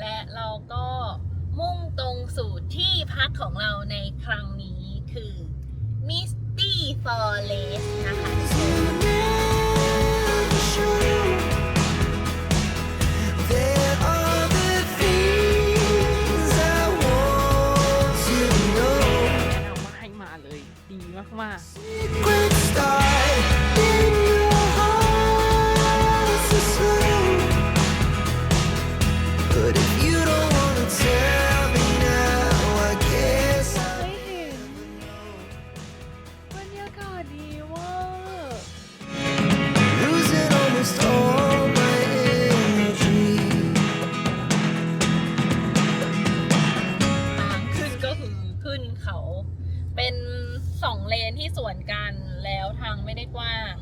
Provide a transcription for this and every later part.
และเราก็มุ่งตรงสู่ที่พักของเราในครั้งนี้คือ Misty Forest นะคะแนะนำว่าให้มาเลยดีมากางไม่ได้กว้าง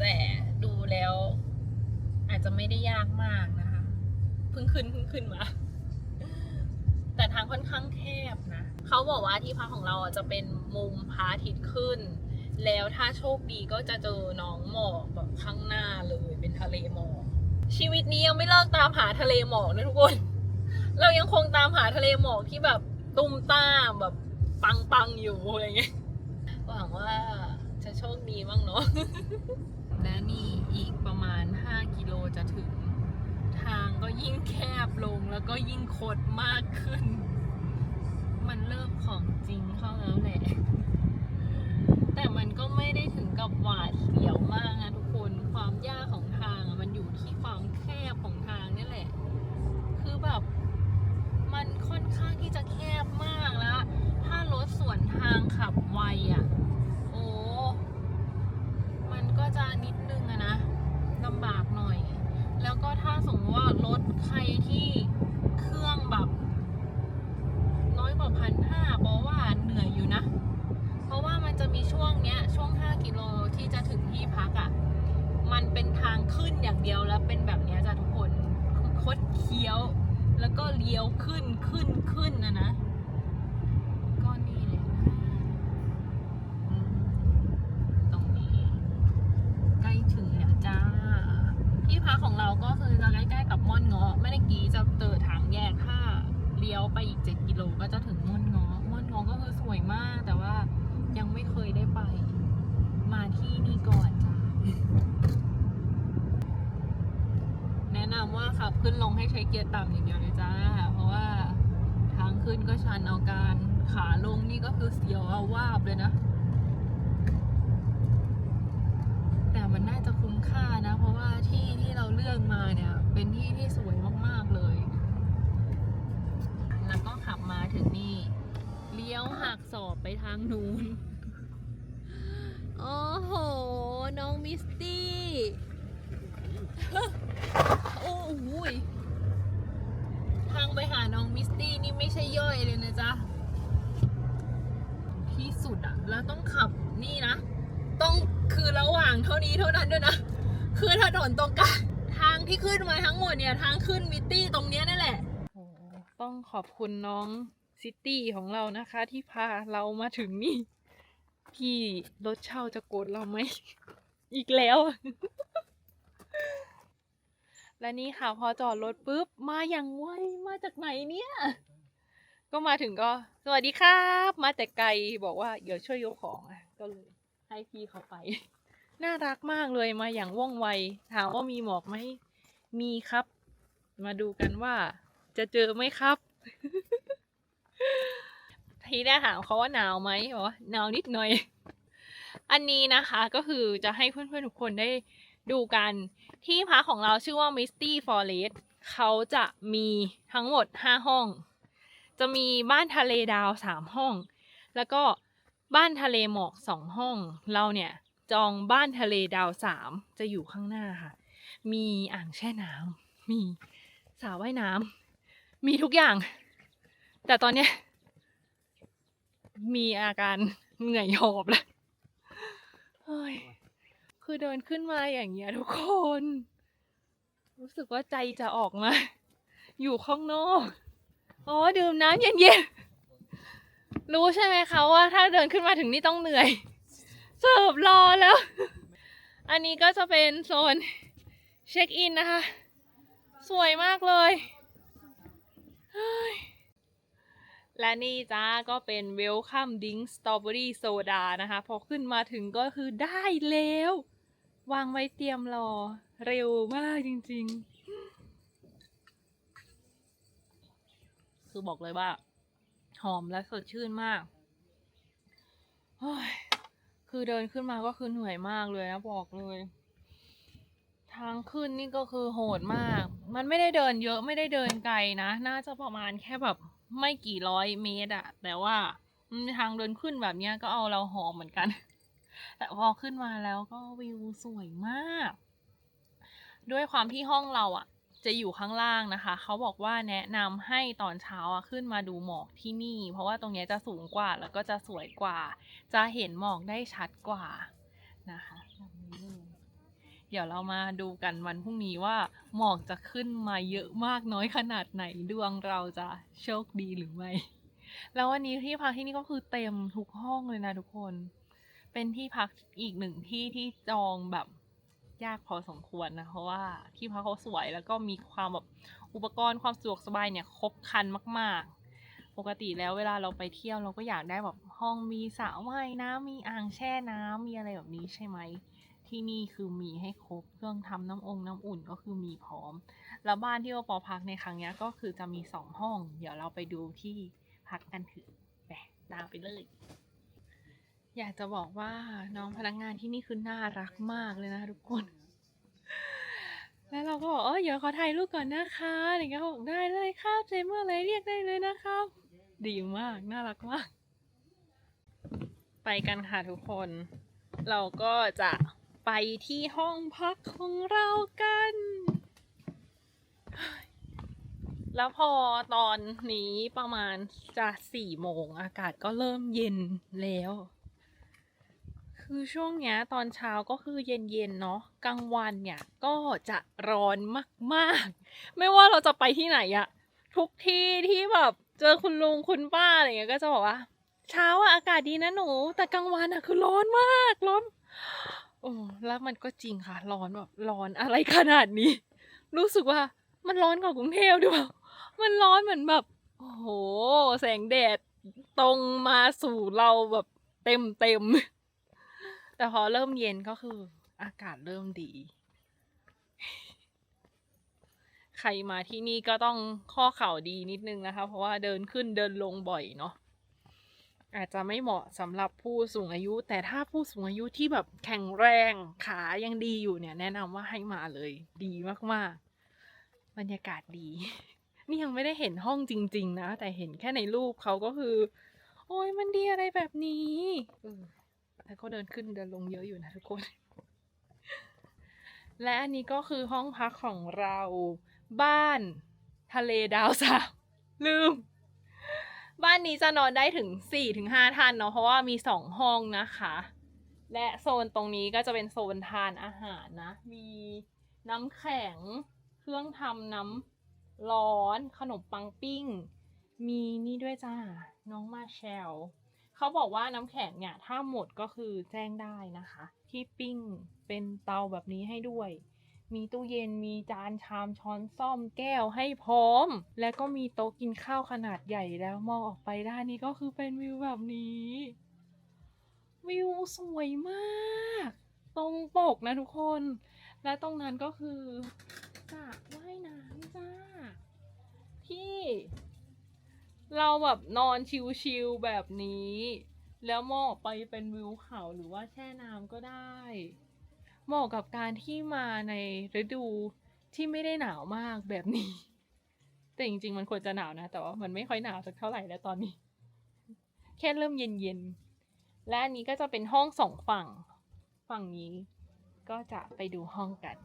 แต่ดูแล้ว อาจจะไม่ได้ยากมากนะคะเพิ่งขึ้นเพิ่งขึ้นมาแต่ทางค่อนข้างแคบนะเขาบอกว่าที่พักของเราจะเป็นมุมพระอาทิตย์ขึ้น แล้วถ้าโชคดีก็จะเจอน้องหมอกแบบข้างหน้าเลยเป็นทะเลหมอกชีวิตนี้ยังไม่เลิกตามหาทะเลหมอกนะทุกคน เรายังคงตามหาทะเลหมอกที่แบบตุ้มต้ามแบบปังปังๆอยู่อะไรเงี้ยหวังว่า โชคดีบ้างเนาะ และนี่อีกประมาณ 5 กิโลจะถึง ทางก็ยิ่งแคบลงแล้วก็ยิ่งคดมากขึ้น มันเริ่มของจริงเข้าแล้วแหละ แต่มันก็ไม่ได้ถึงกับหวาดเสียวมากนะทุกคน ความยากของทางอะมันอยู่ที่ความแคบของทางนี่แหละ คือแบบ มันค่อนข้างที่จะแคบมากแล้ว ถ้ารถสวนทางขับไวอะ โอ้ มันก็จะนิดนึงอะนะลำบากหน่อย แล้วก็ถ้าสมมติว่ารถใครที่เครื่องแบบ น้อยกว่าพันห้าเพราะว่าเหนื่อยอยู่นะ เพราะว่ามันจะมีช่วงเนี้ย ช่วง 5 กิโลที่จะถึงที่พักอะ่ะ มันเป็นทางขึ้นอย่างเดียวแล้วเป็นแบบเนี้ยจ้ะทุกคนคือคดเคี้ยว แล้วก็เลี้ยวขึ้นขึ้นขึ้นนะนะ ก็นี่เลยนะอืมตรงนี้ ใกล้ถึงแล้วจ้า ที่พักของเราก็คือจะใกล้ ๆกับม่อนเงาะไม่ได้กี้จะเจอทางแยกถ้าเลี้ยวไปอีก 7 กิโลก็จะถึงม่อนงาะม่อนงาะก็คือสวยมาก แต่ว่ายังไม่เคยได้ไป มาที่นี่ก่อนจ้าแนะนำว่าขับขึ้นลงให้ใช้เกียร์ต่ำอย่างเดียวเลยจ้า เพราะว่าทางขึ้นก็ชันเอาการขาลงนี่ก็คือเสียวเอาวาบเลยนะ แต่มันน่าจะคุ้มค่านะ เพราะว่าที่ที่เราเลือกมาเนี่ย เป็นที่ที่สวยมากๆเลย แล้วก็ขับมาถึงนี่ เลี้ยวหักศอกไปทางนู้น โอ้โห น้องมิสตี้โอ้โหทางไปหาน้องมิสตี้นี่ไม่ใช่ย่อยเลยนะจ๊ะ ที่สุดอะแล้วต้องขับนี่นะ ต้องคือระหว่างเท่านี้เท่านั้นด้วยนะ คือถนนตรงกลาง ที่ขึ้นมาทั้งหมดเนี่ยทางขึ้นมิตตี้ตรงเนี้ยนั่นแหละ ต้องขอบคุณน้องซิตี้ของเรานะคะ ที่พาเรามาถึงนี่ พี่รถเช่าจะโกรธเราไหม อีกแล้ว และนี่ค่ะพอจอดรถปุ๊บ มาอย่างไวมาจากไหนเนี่ย ก็มาถึงก็ สวัสดีครับ มาแต่ไกลบอกว่าเดี๋ยวช่วยยกของอะก็เลยให้พี่เขาไป น่ารักมากเลยมาอย่างว่องไว ถามว่ามีหมอกไหม มีครับ มาดูกันว่าจะเจอไหมครับ ทีแรกถามเขาว่าหนาวไหมบอกว่าหนาวนิดหน่อย อันนี้นะคะก็คือจะให้เพื่อนๆทุกคนได้ดูกันที่พักของเราชื่อว่า Misty Forest เขาจะมีทั้งหมด 5 ห้อง จะมีบ้านทะเลดาว 3 ห้อง แล้วก็บ้านทะเลหมอก 2 ห้อง เราเนี่ยจองบ้านทะเลดาว 3 จะอยู่ข้างหน้าค่ะ มีอ่างแช่น้ำมีสระว่ายน้ำมีทุกอย่าง แต่ตอนเนี้ยมีอาการเหนื่อยหอบแล้วเฮ้ยคือเดินขึ้นมาอย่างเงี้ยทุกคน รู้สึกว่าใจจะออกมา อยู่ข้างนอก อ๋อ ดื่มน้ำเย็นๆ รู้ใช่ไหมคะว่าถ้าเดินขึ้นมาถึงนี่ต้องเหนื่อย เสิร์ฟรอแล้ว อันนี้ก็จะเป็นโซน เช็คอินนะคะ สวยมากเลยและนี่จ้าก็เป็น Welcome Drink Strawberry Soda นะคะ พอขึ้นมาถึงก็คือได้แล้ว วางไว้เตรียมรอ เร็วมากจริงๆ คือบอกเลยว่า หอมและสดชื่นมาก คือเดินขึ้นมาก็คือเหนื่อยมากเลยนะบอกเลย ทางขึ้นนี่ก็คือโหดมาก มันไม่ได้เดินเยอะไม่ได้เดินไกลนะ น่าจะประมาณแค่แบบไม่กี่ร้อยเมตรอะแต่ว่าทางเดินขึ้นแบบเนี้ยก็เอาเราหอมเหมือนกัน แต่พอขึ้นมาแล้วก็วิวสวยมาก ด้วยความที่ห้องเราอะจะอยู่ข้างล่างนะคะ เขาบอกว่าแนะนำให้ตอนเช้าอะขึ้นมาดูหมอกที่นี่ เพราะว่าตรงเนี้ยจะสูงกว่าแล้วก็จะสวยกว่า จะเห็นหมอกได้ชัดกว่านะคะ เดี๋ยวเรามาดูกันวันพรุ่งนี้ว่าหมอกจะขึ้นมาเยอะมากน้อยขนาดไหนดวงเราจะโชคดีหรือไม่ แล้ววันนี้ที่พักที่นี่ก็คือเต็มทุกห้องเลยนะทุกคน เป็นที่พักอีกหนึ่งที่ที่จองแบบยากพอสมควรนะเพราะว่าที่พักเขาสวยแล้วก็มีความแบบอุปกรณ์ความสะดวกสบายเนี่ยครบครันมาก ๆ ปกติแล้วเวลาเราไปเที่ยวเราก็อยากได้แบบห้องมีสระว่ายน้ำมีอ่างแช่น้ำมีอะไรแบบนี้ใช่ไหม ที่นี่คือมีให้ครบเครื่องทำน้ำองค์น้ำอุ่นก็คือมีพร้อม แล้วบ้านที่โอปอพักในครั้งนี้ก็คือจะมีสองห้อง เดี๋ยวเราไปดูที่พักกันเถือะไปตามไปเลย อยากจะบอกว่าน้องพนักงานที่นี่คือน่ารักมากเลยนะทุกคน แล้วเราก็บอกเออเดี๋ยวขอถ่ายรูปก่อนนะคะอะไรเงี้ยเขาบอกได้เลยครับเจเมื่อไรเรียกได้เลยนะครับ ดีมากน่ารักมาก ไปกันค่ะทุกคน เราก็จะ ไปที่ห้องพักของเรากัน แล้วพอตอนนี้ประมาณจะสี่โมงอากาศก็เริ่มเย็นแล้ว คือช่วงเนี้ยตอนเช้าก็คือเย็นๆเนาะกลางวันเนี่ยก็จะร้อนมากๆ ไม่ว่าเราจะไปที่ไหนอะทุกที่ที่แบบเจอคุณลุงคุณป้าอะไรเงี้ยก็จะบอกว่า เช้าอะอากาศดีนะหนู แต่กลางวันอะคือร้อนมากร้อน โอ้แล้วมันก็จริงค่ะ ร้อนแบบร้อนอะไรขนาดนี้ รู้สึกว่ามันร้อนกว่ากรุงเทพด้วยเปล่ามันร้อนเหมือนแบบโอ้โห แสงแดดตรงมาสู่เราแบบเต็มเต็มแต่พอเริ่มเย็นก็คือ อากาศเริ่มดี ใครมาที่นี่ก็ต้องข้อเข่าดีนิดนึงนะคะ เพราะว่าเดินขึ้นเดินลงบ่อยเนาะ อาจจะไม่เหมาะสำหรับผู้สูงอายุ แต่ถ้าผู้สูงอายุที่แบบแข็งแรงขายังดีอยู่เนี่ย แนะนำว่าให้มาเลย ดีมากๆ บรรยากาศดี นี่ยังไม่ได้เห็นห้องจริง ๆ นะ แต่เห็นแค่ในรูปเขาก็คือ โอ้ยมันดีอะไรแบบนี้แต่ก็เดินขึ้นเดินลงเยอะอยู่นะทุกคน และอันนี้ก็คือห้องพักของเรา บ้าน ทะเลดาวสามลืม บ้านนี้จะนอนได้ถึง4ถึง5ท่านเนาะเพราะว่ามี2ห้องนะคะ และโซนตรงนี้ก็จะเป็นโซนทานอาหารนะ มีน้ำแข็ง เครื่องทำน้ำร้อน ขนมปังปิ้ง มีนี่ด้วยจ้า น้องมาแชลเขาบอกว่าน้ำแข็งเนี่ยถ้าหมดก็คือแจ้งได้นะคะ ที่ปิ้งเป็นเตาแบบนี้ให้ด้วย มีตู้เย็นมีจานชามช้อนซ่อมแก้วให้พร้อม และก็มีโต๊ะกินข้าวขนาดใหญ่แล้วมองออกไปด้านนี้ก็คือเป็นวิวแบบนี้ วิวสวยมาก ตรงปกนะทุกคน และตรงนั้นก็คือสระว่ายน้ำจ้า ที่เราแบบนอนชิลๆแบบนี้ แล้วมองออกไปเป็นวิวเขาหรือว่าแช่น้ำก็ได้ เหมาะกับการที่มาในฤดูที่ไม่ได้หนาวมากแบบนี้ แต่จริง ๆ มันควรจะหนาวนะ แต่ว่ามันไม่ค่อยหนาวสักเท่าไหร่แล้วตอนนี้ แค่เริ่มเย็นๆ และอันนี้ก็จะเป็นห้องสองฝั่ง ฝั่งนี้ก็จะไปดูห้องกัน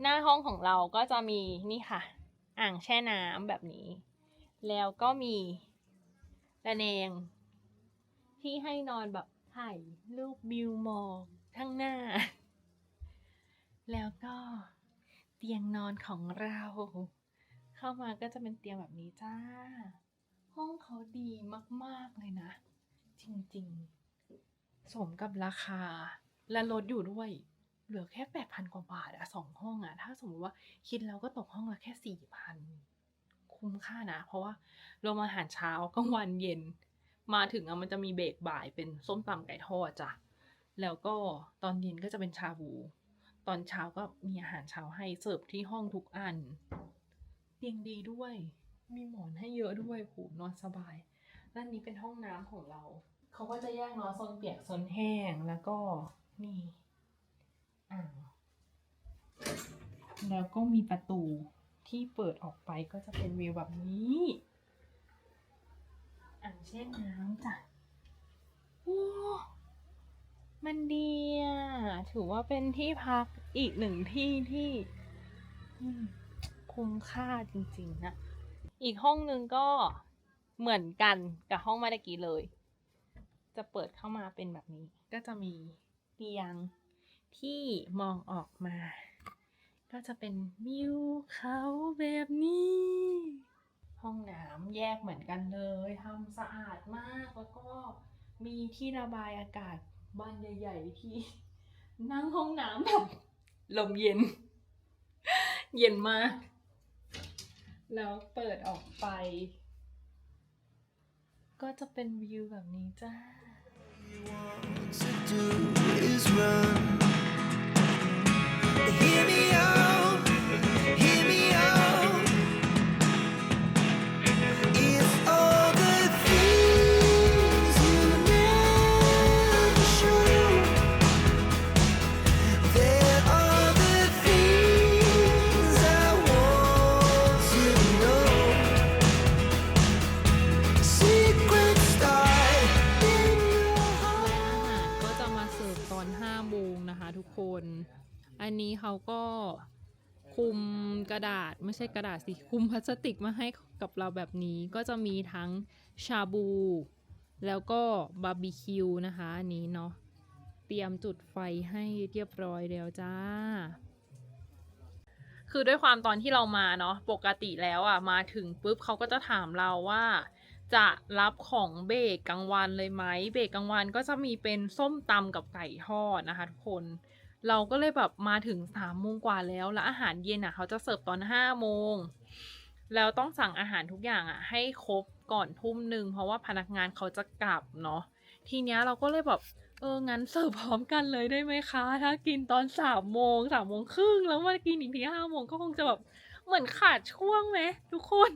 หน้าห้องของเราก็จะมีนี่ค่ะ อ่างแช่น้ำแบบนี้ แล้วก็มีระแนง ที่ให้นอนแบบถ่ายรูปวิวหมอก ข้างหน้า แล้วก็เตียงนอนของเรา เข้ามาก็จะเป็นเตียงแบบนี้จ้า ห้องเขาดีมากๆเลยนะ จริงๆ สมกับราคาและลดอยู่ด้วย เหลือแค่แปดพันกว่าบาทอะสองห้องอะถ้าสมมติว่าคิดแล้วก็ตกห้องละแค่สี่พันคุ้มค่านะ เพราะว่าเรามาอาหารเช้ากลางวันเย็น มาถึงอะมันจะมีเบรกบ่ายเป็นส้มตำไก่ทอดจ้ะ แล้วก็ตอนเย็นก็จะเป็นชาบู ตอนเช้าก็มีอาหารเช้าให้เสิร์ฟที่ห้องทุกอัน เตียงดีด้วย มีหมอนให้เยอะด้วยโหนอนสบาย ด้านนี้เป็นห้องน้ำของเรา เขาก็จะแยกเนอะโซนเปียกโซนแห้งแล้วก็นี่อ่างแล้วก็มีประตูที่เปิดออกไปก็จะเป็นวิวแบบนี้อ่างแช่นน้ำจ้ะโอ้ มันดีอะถือว่าเป็นที่พักอีกหนึ่งที่ที่คุ้มค่าจริงๆนะ อีกห้องหนึ่งก็เหมือนกันกับห้องเมื่อกี้เลย จะเปิดเข้ามาเป็นแบบนี้ ก็จะมีเตียงที่มองออกมา ก็จะเป็นวิวเขาแบบนี้ ห้องน้ำแยกเหมือนกันเลยทำสะอาดมากแล้วก็มีที่ระบายอากาศ บ้านใหญ่ๆที่นั่งห้องน้ำแบบลมเย็น เย็นมาก แล้วเปิดออกไป ก็จะเป็นวิวแบบนี้จ้า Hear me out, คุมกระดาษไม่ใช่กระดาษสิคุมพลาสติกมาให้กับเราแบบนี้ก็จะมีทั้งชาบู แล้วก็บาร์บีคิวนะคะอันนี้เนาะเตรียมจุดไฟให้เรียบร้อยแล้วจ้า คือด้วยความตอนที่เรามาเนาะปกติแล้วอะมาถึงปุ๊บเขาก็จะถามเราว่า จะรับของเบรกกลางวันเลยไหมเบรกกลางวันก็จะมีเป็นส้มตำกับไก่ทอดนะคะทุกคน เราก็เลยแบบมาถึงสามโมงกว่าแล้ว แล้วอาหารเย็นอะ เขาจะเสิร์ฟตอนห้าโมง แล้วต้องสั่งอาหารทุกอย่างอะ ให้ครบก่อนทุ่มหนึ่งเพราะว่าพนักงานเขาจะกลับเนาะ ทีเนี้ยเราก็เลยแบบเออ งั้นเสิร์ฟพร้อมกันเลยได้ไหมคะ ถ้ากินตอนสามโมงสามโมงครึ่งแล้วมากินอีกทีห้าโมงก็คงจะแบบเหมือนขาดช่วงไหมทุกคน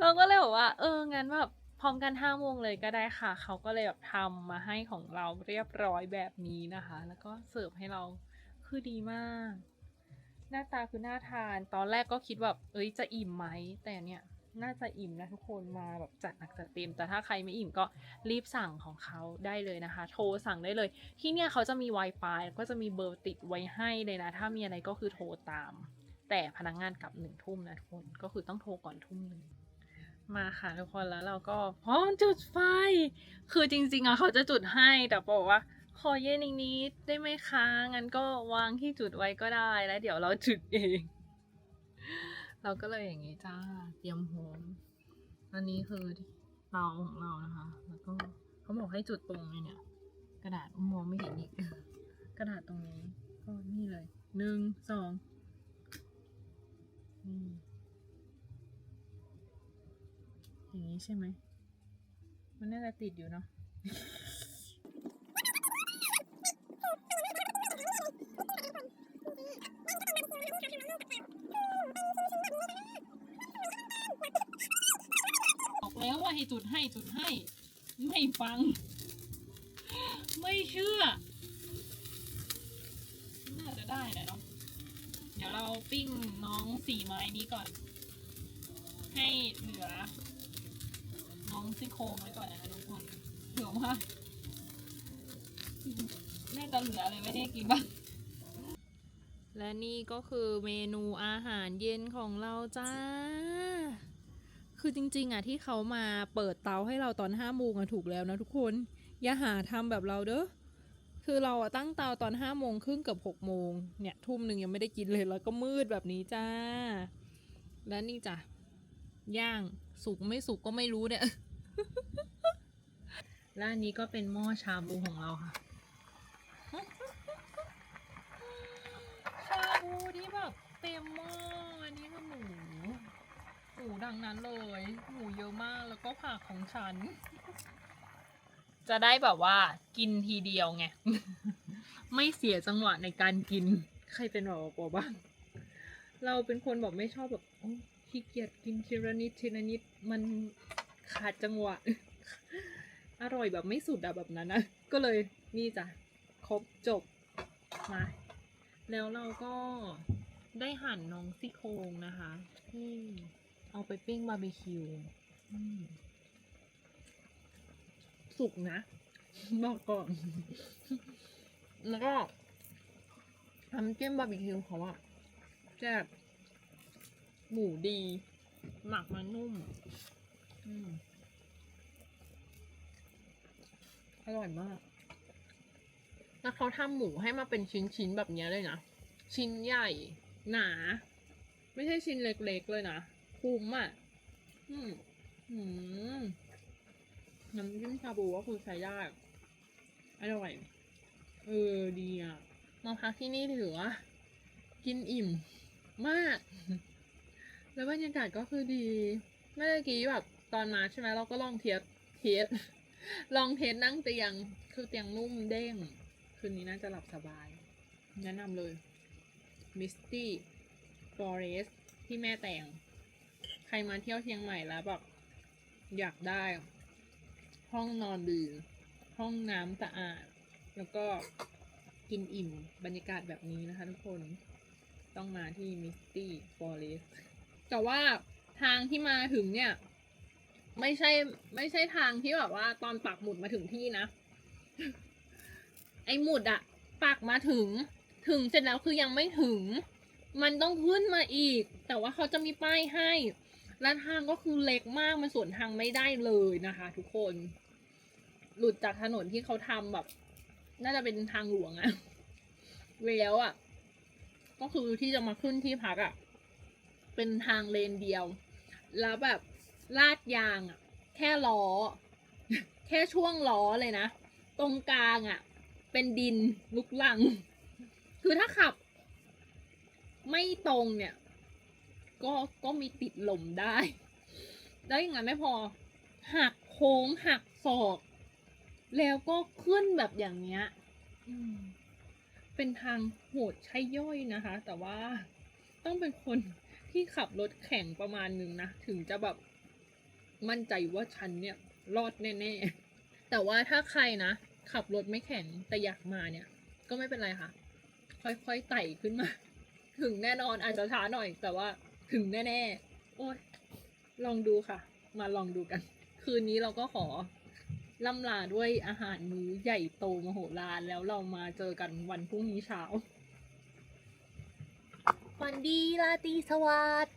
เราก็เลยบอกว่า เออ งั้นแบบพร้อมกันห้าโมงเลยก็ได้ค่ะ เขาก็เลยแบบทำมาให้ของเราเรียบร้อยแบบนี้นะคะ แล้วก็เสิร์ฟให้เรา คือดีมาก หน้าตาคือน่าทาน ตอนแรกก็คิดแบบเอ้ยจะอิ่มไหม แต่เนี่ยน่าจะอิ่มนะทุกคนมาแบบจัดหนักจัดเต็ม แต่ถ้าใครไม่อิ่มก็รีบสั่งของเขาได้เลยนะคะ โทรสั่งได้เลย ที่เนี่ยเขาจะมี Wi-Fi ก็จะมีเบอร์ติดไว้ให้เลยนะ ถ้ามีอะไรก็คือโทรตาม แต่พนักงานกลับหนึ่งทุ่มนะทุกคนก็คือต้องโทรก่อนทุ่มหนึ่งมาค่ะทุกคนแล้วเราก็พร้อมจุดไฟ คือจริงๆอะเขาจะจุดให้แต่บอกว่า ขอเย็นอีกนิดได้ไหมคะ งั้นก็วางที่จุดไว้ก็ได้แล้วเดี๋ยวเราจุดเอง เราก็เลยอย่างนี้จ้า เตรียมโฮมอันนี้คือเตาของเรานะคะ แล้วก็เขาบอกให้จุดตรงนี้เนี่ย กระดาษมองไม่เห็นอีก กระดาษตรงนี้ก็นี่เลย หนึ่ง สองนี่อย่างนี้ใช่ไหม มันน่าจะติดอยู่เนาะ ให้จุดให้จุดให้ ไม่ฟัง ไม่เชื่อ น่าจะได้แหละเนาะเดี๋ยวเราปิ้งน้องสี่ไม้นี้ก่อน ให้เหลือ น้องซี่โครงไว้ก่อนนะคะทุกคนเผื่อว่าน่าจะเหลืออะไรไม่ได้กินบ้างและนี่ก็คือเมนูอาหารเย็นของเราจ้า คือจริง ๆอะที่เขามาเปิดเตาให้เราตอนห้าโมงอะถูกแล้วนะทุกคน อย่าหาทำแบบเราเด้อคือเราอะตั้งเตาตอนห้าโมงครึ่งเกับหกโมงเนี่ยทุ่มหนึ่งยังไม่ได้กินเลยแล้วก็มืดแบบนี้จ้า และนี่จ้ะย่างสุกไม่สุกก็ไม่รู้เนี่ยและนนี้ก็เป็นหม้อชาบูของเราค่ะ ชาบูที่แบบเต็มหม้ออันนี้คือหมู หมูดังนั้นเลย หมูเยอะมากแล้วก็ผักของฉัน จะได้แบบว่ากินทีเดียวไง ไม่เสียจังหวะในการกิน ใครเป็นแบบปอบ้าง เราเป็นคนแบบไม่ชอบแบบโอ้ขี้เกียจกินทีละนิดทีละนิดมันขาดจังหวะ อร่อยแบบไม่สุดอะแบบนั้นนะก็เลยนี่จ้ะครบจบมาแล้วเราก็ได้หั่นน้องซี่โครงนะคะที่ เอาไปปิ้งบาร์บีคิวสุกนะ บอกก่อน แล้วก็น้ำจิ้มบาร์บีคิวเขาอะแซ่บหมูดี หมักมันนุ่ม อืมอร่อยมาก แล้วเขาทำหมูให้มาเป็นชิ้นๆแบบนี้เลยนะ ชิ้นใหญ่ หนา ไม่ใช่ชิ้นเล็กๆเลยนะ คุ้มอะอืมอืมน้ำจิ้มชาบูก็คือใช้ได้อร่อย เออ ดีอะ มาพักที่นี่ถือว่า กินอิ่มมาก แล้วบรรยากาศก็คือดี เมื่อกี้แบบตอนมาใช่ไหมเราก็ลองเทียบเทสลองเทสนั่งเตียง คือเตียงนุ่มเด้ง คืนนี้น่าจะหลับสบาย แนะนำเลย Misty Forest ที่แม่แต่ง รมาเที่ยวเชียงใหม่แล้วแบบอยากได้ ห้องนอนดีห้องน้ำสะอาด แล้วก็กินอิ่มบรรยากาศแบบนี้นะคะทุกคนต้องมาที่ Misty Forest แต่ว่าทางที่มาถึงเนี่ย ไม่ใช่ ไม่ใช่ทางที่แบบว่า ตอนปักหมุดมาถึงที่นะ ไอหมุดอะปักมาถึง ถึงเสร็จแล้วคือยังไม่ถึง มันต้องขึ้นมาอีก แต่ว่าเขาจะมีป้ายให้ และทางก็คือเล็กมากมันสวนทางไม่ได้เลยนะคะ ทุกคน หลุดจากถนนที่เขาทำแบบ น่าจะเป็นทางหลวงอะแล้วอะก็คือที่จะมาขึ้นที่พักอะเป็นทางเลนเดียว แล้วแบบลาดยางอะแค่ล้อ แค่ช่วงล้อเลยนะ ตรงกลางอะเป็นดินลุกลัง คือถ้าขับ ไม่ตรงเนี่ย ก็ก็มีติดลมได้ แล้วอย่างนั้นไม่พอ หักโค้งหักศอก แล้วก็ขึ้นแบบอย่างเนี้ยเป็นทางโหดใช่ย่อยนะคะ แต่ว่าต้องเป็นคนที่ขับรถแข่งประมาณหนึ่งนะ ถึงจะแบบมั่นใจว่าฉันเนี่ยรอดแน่ๆ แต่ว่าถ้าใครนะ ขับรถไม่แข็งแต่อยากมาเนี่ย ก็ไม่เป็นไรค่ะ ค่อยๆไต่ขึ้นมา ถึงแน่นอนอาจจะช้าหน่อย แต่ว่า ถึงแน่ๆ โอ้ยลองดูค่ะ มาลองดูกัน คืนนี้เราก็ขอล่ำลาด้วยอาหารมื้อใหญ่โตมโหฬารแล้วเรามาเจอกันวันพรุ่งนี้เช้าฝันดีราตรีสวัสดิ์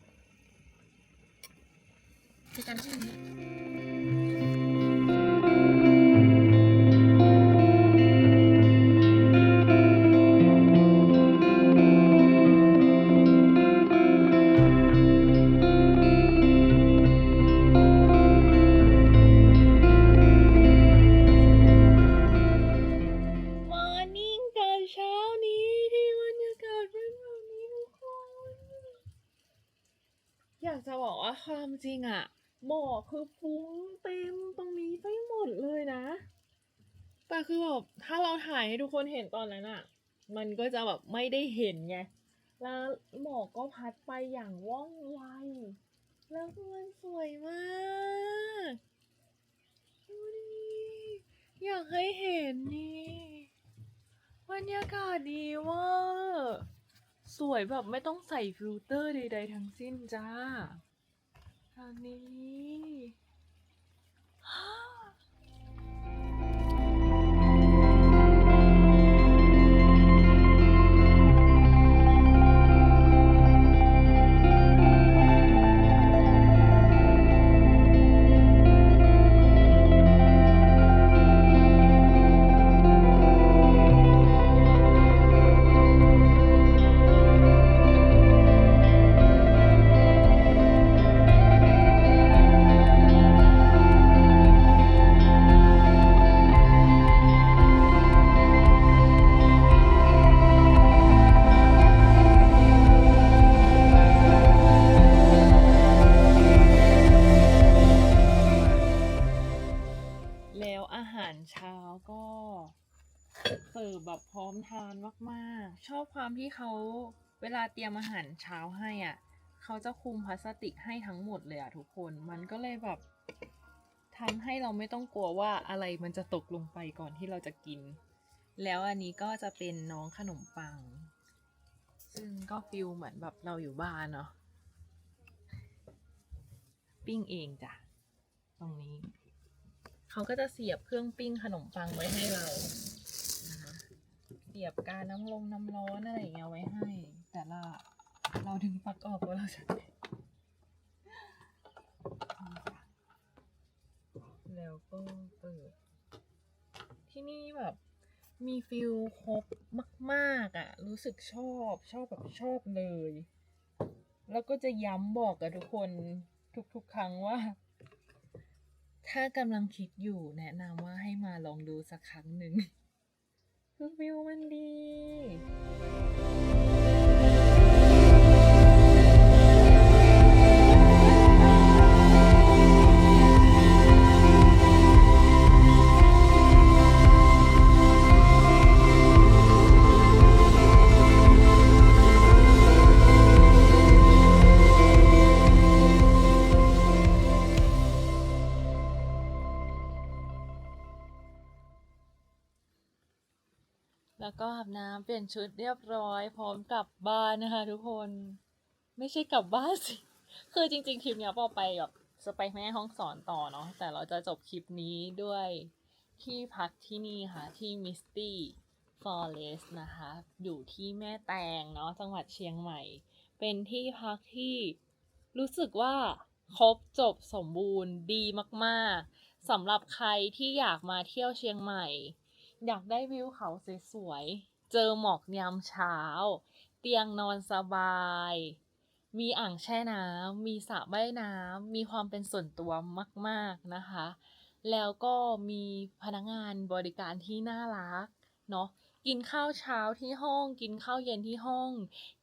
เจอกันพรุ่งนี้ ความจริงอะหมอกคือฟุ้งเต็มตรงนี้ไปหมดเลยนะ แต่คือแบบถ้าเราถ่ายให้ทุกคนเห็นตอนนั้นอะมันก็จะแบบไม่ได้เห็นไง แล้วหมอกก็พัดไปอย่างว่องไว แล้วมันสวยมากดูดิอยากให้เห็นนี่บรรยากาศดีเว่าสวยแบบไม่ต้องใส่ฟิลเตอร์ใดๆทั้งสิ้นจ้า ตอนนี้ หารเช้าก็เสิร์ฟแบบพร้อมทานมากๆ ชอบความที่เขาเวลาเตรียมอาหารเช้าให้อะเขาจะคุมพลาสติกให้ทั้งหมดเลยอะทุกคน มันก็เลยแบบทำให้เราไม่ต้องกลัวว่าอะไรมันจะตกลงไปก่อนที่เราจะกิน แล้วอันนี้ก็จะเป็นน้องขนมปัง ซึ่งก็ฟิลเหมือนแบบเราอยู่บ้านเนาะ ปิ้งเองจ้ะ ตรงนี้ เขาก็จะเสียบเครื่องปิ้งขนมปังไว้ให้เรานะคะเสียบการน้ำลงน้ำร้อนอะไรอย่างเงี้ยไว้ให้ แต่ละเราดึงปลั๊กออกว่าเราจะนี่จ้ะแล้วก็เปิด ที่นี่แบบมีฟิลครบมากๆอะ รู้สึกชอบชอบแบบชอบเลย แล้วก็จะย้ำบอกกับทุกคนทุกๆครั้งว่า ถ้ากำลังคิดอยู่แนะนำว่าให้มาลองดูสักครั้งหนึ่งคือวิวมันดี แล้วก็อาบน้ำเปลี่ยนชุดเรียบร้อย พร้อมกลับบ้านนะคะ ทุกคน ไม่ใช่กลับบ้านสิ คือจริงๆทริปเนี้ยปอไปแบบจะไปแม่ห้องสอนต่อเนาะ แต่เราจะจบคลิปนี้ด้วยที่พักที่นี่ค่ะ ที่มิสตี้ฟอเรสนะคะ อยู่ที่แม่แตงเนาะ จังหวัดเชียงใหม่ เป็นที่พักที่รู้สึกว่าครบจบสมบูรณ์ดีมาก ๆสำหรับใครที่อยากมาเที่ยวเชียงใหม่ อยากได้วิวเขาสวยๆ เจอหมอกยามเช้า เตียงนอนสบาย มีอ่างแช่น้ำ มีสระว่ายน้ำ มีความเป็นส่วนตัวมากๆนะคะ แล้วก็มีพนักงานบริการที่น่ารัก เนาะ กินข้าวเช้าที่ห้อง กินข้าวเย็นที่ห้อง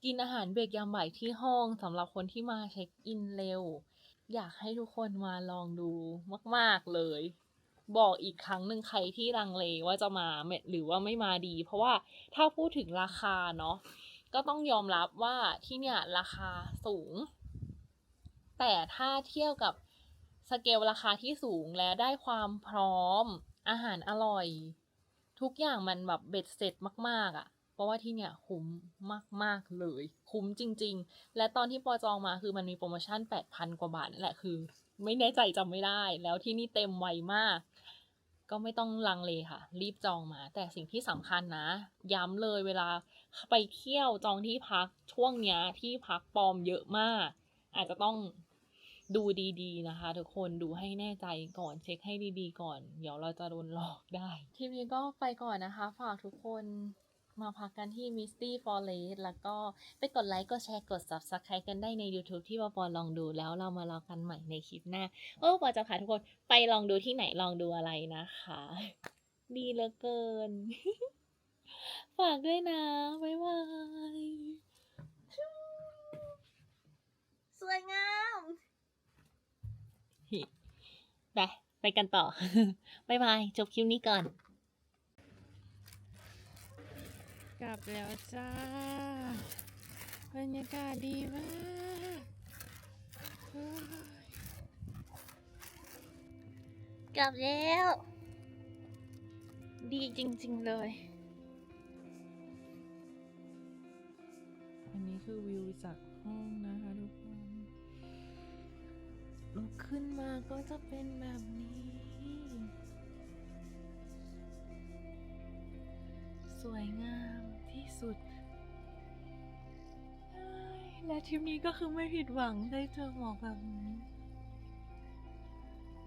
กินอาหารเบรกยามบ่ายที่ห้องสำหรับคนที่มาเช็คอินเร็ว อยากให้ทุกคนมาลองดูมาก ๆ เลย บอกอีกครั้งหนึ่งใครที่ลังเลว่าจะมาไม่หรือว่าไม่มาดี เพราะว่าถ้าพูดถึงราคาเนาะก็ต้องยอมรับว่าที่เนี่ยราคาสูง แต่ถ้าเทียบกับสเกลราคาที่สูงและได้ความพร้อมอาหารอร่อย ทุกอย่างมันแบบเบ็ดเสร็จมาก ๆอะ่ะ เพราะว่าที่เนี่ยคุ้มมาก ๆ เลย คุ้มจริง ๆ และตอนที่ปอจองมาคือมันมีโปรโมชั่น 8,000 กว่าบาทนั่นแหละคือ ไม่แน่ใจจำไม่ได้ แล้วที่นี่เต็มไวมาก ก็ไม่ต้องลังเลค่ะ รีบจองมา แต่สิ่งที่สำคัญนะ ย้ำเลยเวลาไปเที่ยวจองที่พักช่วงเนี้ยที่พักปลอมเยอะมาก อาจจะต้องดูดีๆนะคะ ทุกคนดูให้แน่ใจก่อนเช็คให้ดีๆ ก่อน เดี๋ยวเราจะโดนหลอกได้ทีนี้ก็ไปก่อนนะคะ ฝากทุกคน มาพักกันที่ Misty Forest แล้วก็ไปกดไลค์กดแชร์กด Subscribe กันได้ใน YouTube ที่ปอปอลองดูแล้วเรามารอกันใหม่ในคลิปหน้าโอ้ปอจะพาทุกคนไปลองดูที่ไหนลองดูอะไรนะคะ ดีเหลือเกิน ฝากด้วยนะ บ๊ายบาย สวยงามไปไปกันต่อ บ๊ายบาย จบคลิปนี้ก่อน กลับแล้วจ้า บรรยากาศดีมากกลับแล้ว ดีจริง ๆ เลย อันนี้คือวิวจากห้องนะคะทุกคนลุกขึ้นมาก็จะเป็นแบบนี้ สวยงามที่สุด และทริปนี้ก็คือไม่ผิดหวังได้เจอหมอกแบบนี้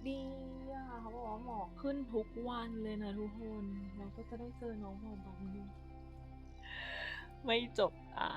ดีอะเขาบอกว่าหมอกขึ้นทุกวันเลยนะทุกคน เราก็จะได้เจอน้องหมอกแบบนี้ ไม่จบอะ